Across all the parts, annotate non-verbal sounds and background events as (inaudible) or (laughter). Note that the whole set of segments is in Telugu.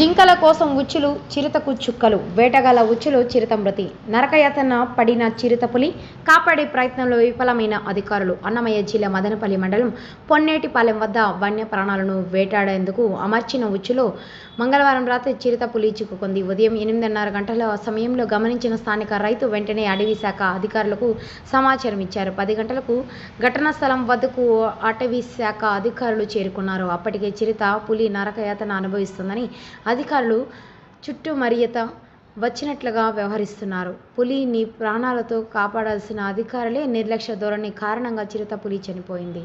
జింకల కోసం ఉచ్చులు చిరుతకు చుక్కలు వేటగాల ఉచ్చులు చిరుత మృతి నరకయాతన పడిన చిరుతపులి కాపాడే ప్రయత్నంలో విఫలమైన అధికారులు అన్నమయ్య జిల్లా మదనపల్లి మండలం పొన్నేటిపాలెం వద్ద వన్య ప్రాణాలను వేటాడేందుకు అమర్చిన ఉచ్చులో మంగళవారం రాత్రి చిరుతపులి చిక్కుకుంది. ఉదయం ఎనిమిదిన్నర గంటల సమయంలో గమనించిన స్థానిక రైతు వెంటనే అటవీ శాఖ అధికారులకు సమాచారం ఇచ్చారు. పది గంటలకు ఘటనా స్థలం వద్దకు అటవీ శాఖ అధికారులు చేరుకున్నారు. అప్పటికే చిరుత పులి నరకయాతన అనుభవిస్తుందని అధికారులు చుట్టూ మరియత వచ్చినట్లుగా వ్యవహరిస్తున్నారు. పులిని ప్రాణాలతో కాపాడాల్సిన అధికారులే నిర్లక్ష్య ధోరణి కారణంగా చిరుత పులి చనిపోయింది.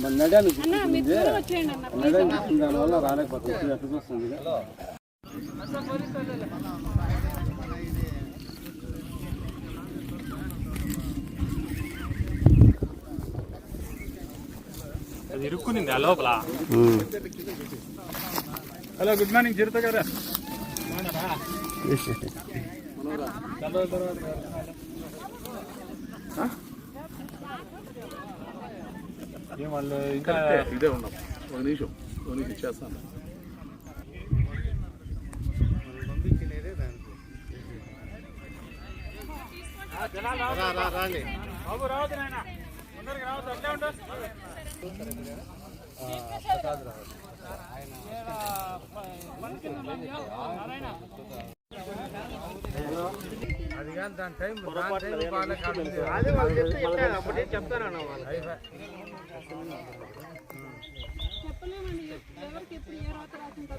మన నడాన్ని గుర్తించింది నడాన్ని గుర్తించిన దానివల్ల రాలేకపోతుంది ఎట్లా చూస్తుంది అది ఇరుక్కునింది ఆ లోపల హలో గుడ్ మార్నింగ్ చిరుత గారు? (laughs) వాళ్ళు ఇంకా ఇదే ఉన్నాం ఒక నిమిషం ఒక నిమిషం ఇచ్చేస్తాను బాబు రావద్దు నాయన ముందరికి రావద్దు అట్లే ఉండు చెప్పలేమండి ఎవరికి ఎప్పుడు ఏ రాత రాసిందో